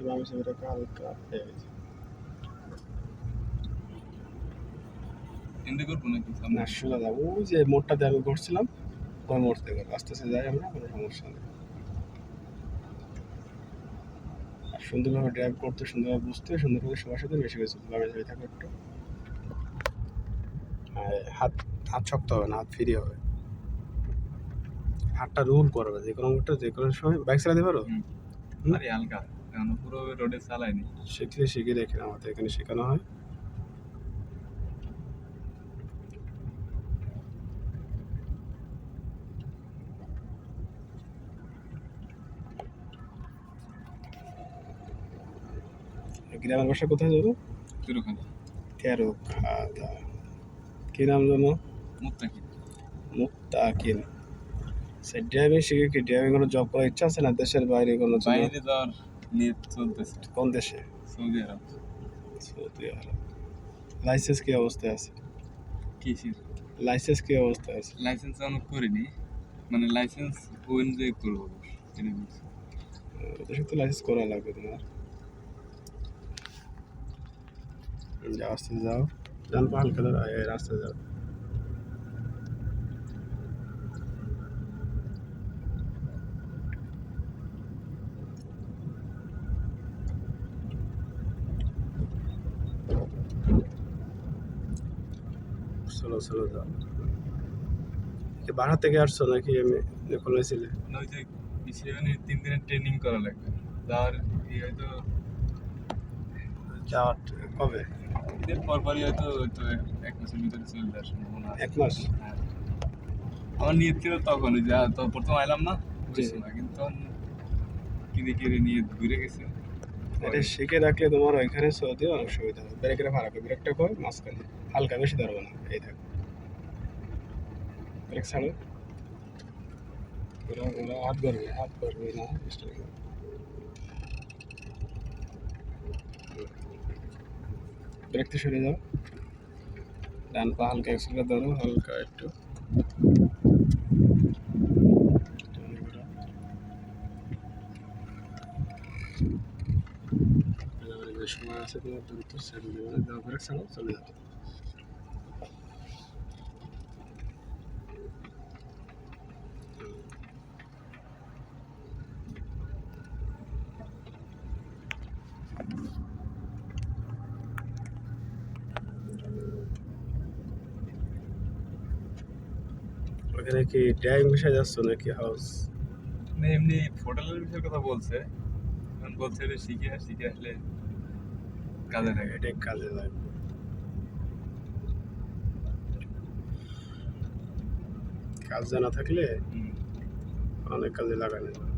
নামছে এটাকে হালকা হয়ে গেছে হিন্দি করব নাকি সামনে না সোজা যাব ওই যে মোড়টাতে আমি ঘুরছিলাম ওই মোড় থেকে আস্তে আস্তে যাই আমরা কোনো সমস্যা নেই আর সুন্দরভাবে ড্রাইভ করতে সুন্দরভাবে বুঝতে সুন্দরভাবে সবার সাথে বেশি বেশি ভাবে যাই থাকো একটু হাত হাত শক্ত হবে না হাত ফ্রি হবে হাতটা রুল করবে যে কোনো মুহূর্তে যে কোনো সময় বাইক চালাতে পারো হালকা এখন পুরো রোডে চালাইনি শিখলে শিখে রেখে আমাদের এখানে শেখানো হয়। গ্রামের বাসা কোথায় যাব শুরু খালি তেরো খাদা কি নাম জানো মুত্তাকি মুক্তাকিন সে ড্রাইভিং শিখে কি? ড্রাইভিং কোনো জব করার ইচ্ছা আছে না? দেশের বাইরে কোনো? বাইরে যাওয়ার নিয়ে চলতেছে। কোন দেশে? সৌদি আরব। সৌদি আরব। লাইসেন্স কি অবস্থায় আছে? কিসের লাইসেন্স কি অবস্থায় আছে? লাইসেন্স অন করিনি। মানে লাইসেন্স ওয়েন যে করব। দেশে তো লাইসেন্স করা লাগবে তোমার। যাও আস্তে যাও। পাহাল খেলো রাস্তায় যাও। চলো চলো যাও থেকে আসছো নাকি এমনি মানে ওই যে সেভেনে তিন দিনের ট্রেনিং করা লাগবে যাওয়ার হয়তো যাওয়ার কবে ঈদের পর পরই হয়তো হয়তো এক মাসের ভিতরে চলে। এক মাস হ্যাঁ। আমার নিয়ত ছিল তখন যা তো প্রথম আইলাম না। কিন্তু তখন কিনে কিনে নিয়ে ঘুরে গেছে এটা শিখে রাখলে তোমার ওইখানে সৌদি অনেক সুবিধা হবে। ব্রেকের ফারাকে ব্রেকটা কর মাঝখানে হালকা বেশি ধরবে না। এই থাক ব্রেক ছাড়ো। ওরা ওরা হাত করবে হাত করবে না করবে ব্রেকতে সরে যাও। ডান পা হালকা এক্সেলেটার ধরো হালকা একটু। যে সময় আছে তোমার দ্রুত চলে যাও ওখানে কি ড্রাইভিং বিষয়ে যাচ্ছ নাকি হাউস মানে এমনি হোটেলের বিষয়ের কথা বলছে। বলছে শিখে শিখে আসলে কাজে লাগে। এটাই কাজে লাগবে কাজ জানা থাকলে অনেক কাজে লাগানো যায়।